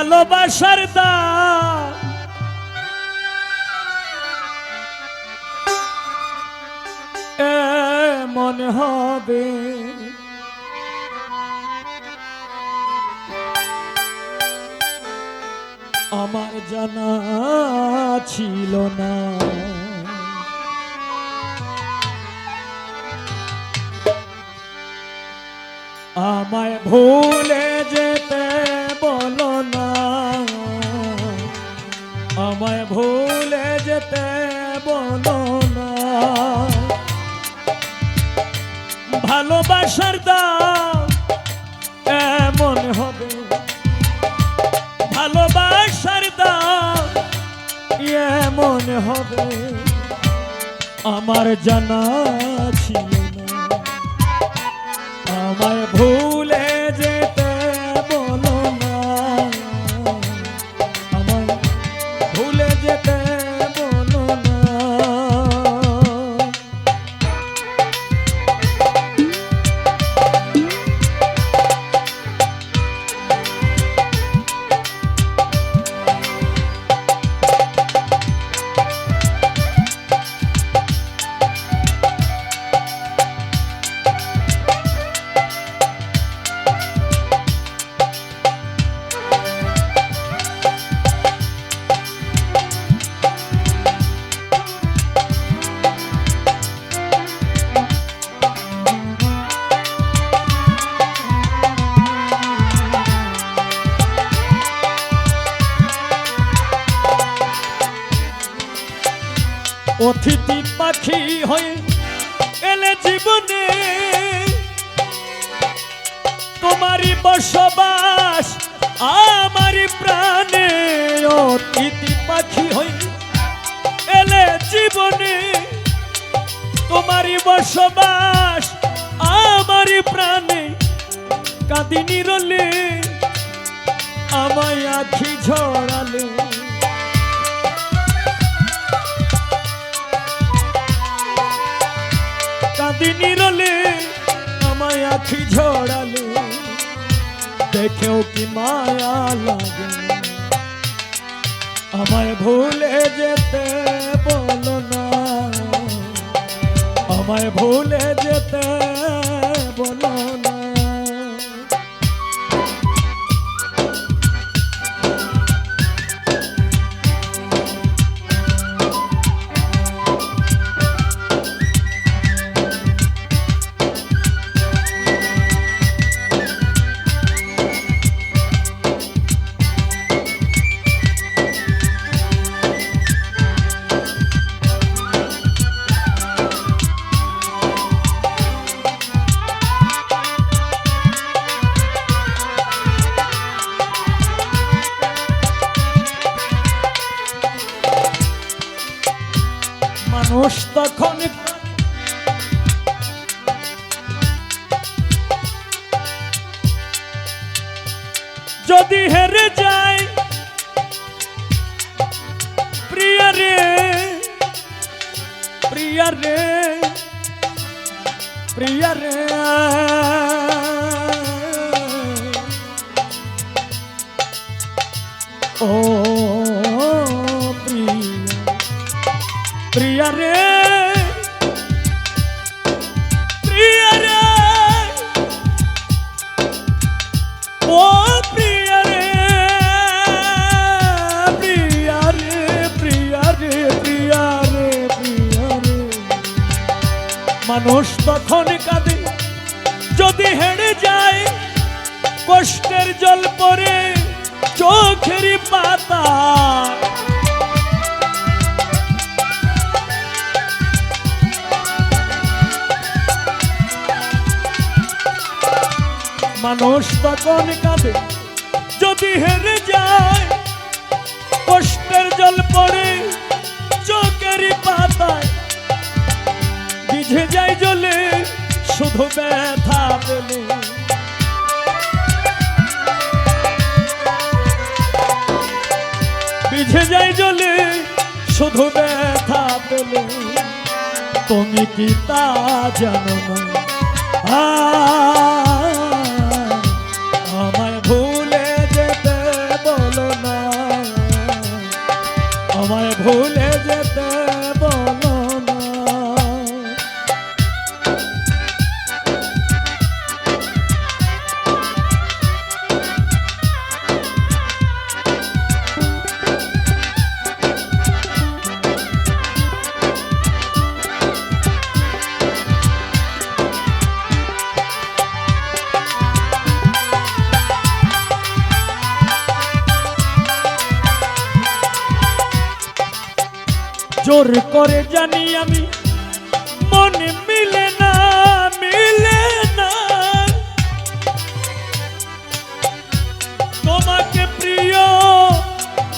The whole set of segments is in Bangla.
ভালোবাসার দাম এমন হবে। আমার জানা ছিল না। আমায় ভুলে ভুলে যেতে বলো না ভালোবাসার দাম এমন হবে। ভালোবাসার দাম এমন হবে। আমার জানা ছিল না। আমায় অতিথি পাখি হয়ে এলে জীবনে। তোমারই বসবাস, আমারই প্রাণে অতিথি পাখি হয়ে এলে জীবনে। তোমারই বসবাস, আমারই প্রাণে কাঁদিনি রলে, আমায় আখি ঝরালে। আখি ঝরালে দেখেও কি মায়া লাগে আমায় ভুলে যেতে বলো না আমায় ভুলে যেতে মানুষ তখন যদি হেরে যায় প্রিয়া রে প্রিয়া রে প্রিয়া রে। ও প্রিয়া রে প্রিয়া রে। ও প্রিয়া রে প্রিয়া রে প্রিয়া রে প্রিয়া রে প্রিয়া রে। মানুষ তখন কাঁদে, যদি হেরে যায়, কষ্টের জল পরে চোখের পাতা মানুষ তখন কাঁদে যদি হেরে যায় কষ্টের জল পড়ে চোখের পাতায়। ভিজে যায় জলে শুধু ব্যথা পেলে। ভিজে যায় জলে শুধু ব্যথা পেলে। তুমি কি তা জানো না? আ, জোর করে জানি আমি, মনে মিলে না মিলে না। তোমাকে প্রিয়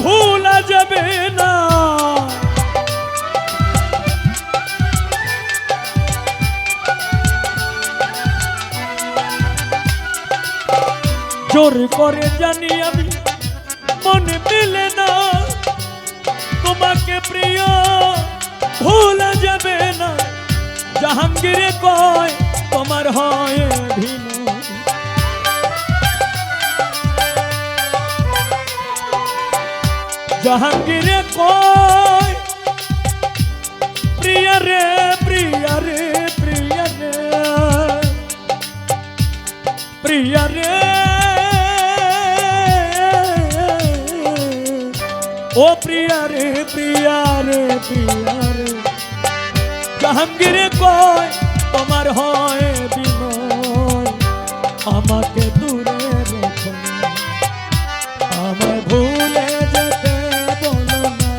ভুলা যাবে না। জোর করে জানি আমি, মনে মিলে না তোমাকে প্রিয়, ভুলা যাবে না। জাহাঙ্গীরে কয়, তোমার হয় জাহাঙ্গীরে কয়, প্রিয়া রে প্রিয়া রে প্রিয়া রে। প্রিয়া রে ও প্রিয়া রে প্রিয়া রে প্রিয়া রে। জাহাঙ্গীরে কয়, তোমার হয় বিনয়। আমাকে দূরে রেখো। আমায় ভুলে যেতে বলো না।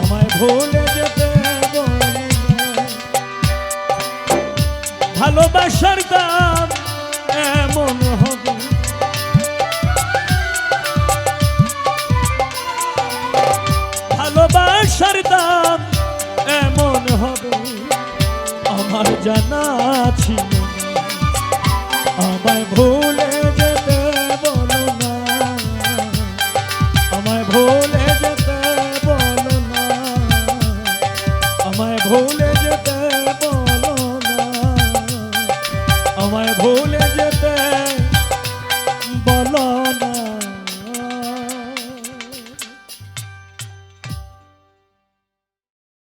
আমায় ভুলে যেতে বলো ভালোবাসার দাম এমন হবে আমার জানা ছিল। আমায় ভুলে যেতে বলো না। আমায় ভুলে যেতে বলো না। আমায় ভুলে যেতে বলো না। আমায় ভুলে যেতে